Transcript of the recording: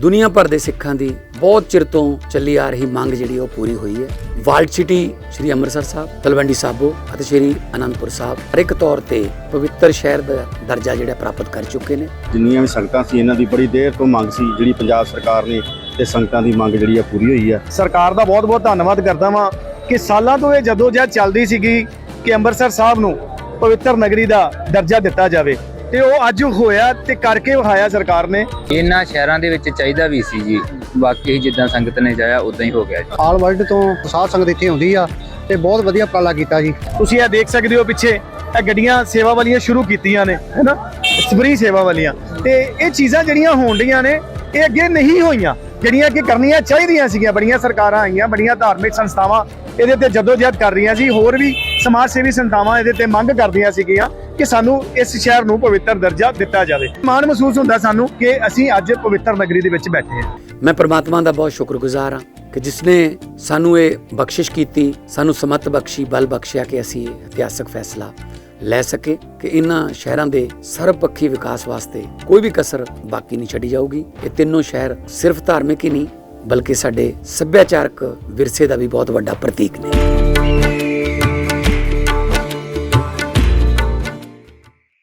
ਦੁਨੀਆ ਭਰ ਦੇ ਸਿੱਖਾਂ ਦੀ ਬਹੁਤ ਚਿਰ ਤੋਂ ਚੱਲੀ ਆ ਰਹੀ ਮੰਗ ਜਿਹੜੀ ਉਹ ਪੂਰੀ ਹੋਈ ਹੈ। ਵਰਲਡ ਸਿਟੀ ਸ੍ਰੀ ਅੰਮ੍ਰਿਤਸਰ ਸਾਹਿਬ, ਤਲਵੰਡੀ ਸਾਬੋ ਅਤੇ ਸ੍ਰੀ ਅਨੰਦਪੁਰ ਸਾਹਿਬ ਹਰ ਇੱਕ ਤੌਰ ਤੇ ਪਵਿੱਤਰ ਸ਼ਹਿਰ ਦਾ ਦਰਜਾ ਜਿਹੜਾ ਪ੍ਰਾਪਤ ਕਰ ਚੁੱਕੇ ਨੇ। ਜਿੰਨੀਆਂ ਵੀ ਸੰਗਤਾਂ ਸੀ, ਇਹਨਾਂ ਦੀ ਬੜੀ ਦੇਰ ਤੋਂ ਮੰਗ ਸੀ, ਜਿਹੜੀ ਪੰਜਾਬ ਸਰਕਾਰ ਨੇ ਤੇ ਸੰਗਤਾਂ ਦੀ ਮੰਗ ਜਿਹੜੀ ਆ ਪੂਰੀ ਹੋਈ ਆ ਸਰਕਾਰ ਦਾ ਬਹੁਤ-ਬਹੁਤ ਧੰਨਵਾਦ ਕਰਦਾ ਵਾਂ ਕਿ ਸਾਲਾਂ ਤੋਂ ਇਹ ਜਦੋਂ ਜਦ ਚੱਲਦੀ ਸੀਗੀ ਕਿ ਅੰਮ੍ਰਿਤਸਰ ਸਾਹਿਬ ਨੂੰ ਪਵਿੱਤਰ ਨਗਰੀ ਦਾ ਦਰਜਾ ਦਿੱਤਾ ਜਾਵੇ। ਤੇ ਉਹ ਅੱਜ ਹੋਇਆ ਤੇ ਕਰਕੇ ਵਿਖਾਇਆ ਸਰਕਾਰ ਨੇ। ਇਹਨਾਂ ਸ਼ਹਿਰਾਂ ਦੇ ਵਿੱਚ ਚਾਹੀਦਾ ਵੀ ਸੀ ਜੀ। ਬਾਕੀ ਜਿੱਦਾਂ ਸੰਗਤ ਨੇ ਚਾਹਿਆ ਉਦਾਂ ਹੀ ਹੋ ਗਿਆ ਜੀ। ਆਲ ਵਰਲਡ ਤੋਂ ਸਾਧ ਸੰਗਤ ਇੱਥੇ ਆਉਂਦੀ ਆ ਤੇ ਬਹੁਤ ਵਧੀਆ ਉਪਰਾਲਾ ਕੀਤਾ ਜੀ। ਤੁਸੀਂ ਇਹ ਦੇਖ ਸਕਦੇ ਹੋ ਪਿੱਛੇ ਇਹ ਗੱਡੀਆਂ ਸੇਵਾ ਵਾਲੀਆਂ ਸ਼ੁਰੂ ਕੀਤੀਆਂ ਨੇ ਹੈਨਾ ਸਬਰੀ ਸੇਵਾ ਵਾਲੀਆਂ। ਤੇ ਇਹ ਚੀਜ਼ਾਂ ਜਿਹੜੀਆਂ ਹੋਣ ਡੀਆਂ ਨੇ ਇਹ ਅੱਗੇ ਨਹੀਂ ਹੋਈਆਂ। ਜਿਹੜੀਆਂ ਕਿ ਕਰਨੀਆਂ ਚਾਹੀਦੀਆਂ ਸੀਗੀਆਂ, ਬੜੀਆਂ ਸਰਕਾਰਾਂ ਆਈਆਂ, ਬੜੀਆਂ ਧਾਰਮਿਕ ਸੰਸਥਾਵਾਂ ਇਹਦੇ ਤੇ ਜਦੋਜਹਿਦ ਕਰ ਰਹੀਆਂ ਸੀ, ਹੋਰ ਵੀ ਸਮਾਜ ਸੇਵੀ ਸੰਸਥਾਵਾਂ ਇਹਦੇ ਤੇ ਮੰਗ ਕਰਦੀਆਂ ਸੀਗੀਆਂ ਕਿ ਸਾਨੂੰ ਇਸ ਸ਼ਹਿਰ ਨੂੰ ਪਵਿੱਤਰ ਦਰਜਾ ਦਿੱਤਾ ਜਾਵੇ। ਮਾਣ ਮਹਿਸੂਸ ਹੁੰਦਾ ਸਾਨੂੰ ਕਿ ਅਸੀਂ ਅੱਜ ਪਵਿੱਤਰ ਨਗਰੀ ਦੇ ਵਿੱਚ ਬੈਠੇ ਹਾਂ। ਮੈਂ ਪ੍ਰਮਾਤਮਾ ਦਾ ਬਹੁਤ ਸ਼ੁਕਰਗੁਜ਼ਾਰ ਹਾਂ ਕਿ ਜਿਸ ਨੇ ਸਾਨੂੰ ਇਹ ਬਖਸ਼ਿਸ਼ ਕੀਤੀ, ਸਾਨੂੰ ਸਮਤ ਬਖਸ਼ੀ, ਬਲ ਬਖਸ਼ਿਆ ਕਿ ਅਸੀਂ ਇਤਿਹਾਸਕ ਫੈਸਲਾ ਲੈ ਸਕੇ ਕਿ ਇਹਨਾਂ ਸ਼ਹਿਰਾਂ ਦੇ ਸਰਬਪੱਖੀ ਵਿਕਾਸ ਵਾਸਤੇ ਕੋਈ ਵੀ ਕਸਰ ਬਾਕੀ ਨਹੀਂ ਛੱਡੀ ਜਾਊਗੀ। ਇਹ ਤਿੰਨੋਂ ਸ਼ਹਿਰ ਸਿਰਫ ਧਾਰਮਿਕ ਹੀ ਨਹੀਂ, ਬਲਕਿ ਸਾਡੇ ਸੱਭਿਆਚਾਰਕ ਵਿਰਸੇ ਦਾ ਵੀ ਬਹੁਤ ਵੱਡਾ ਪ੍ਰਤੀਕ ਨੇ।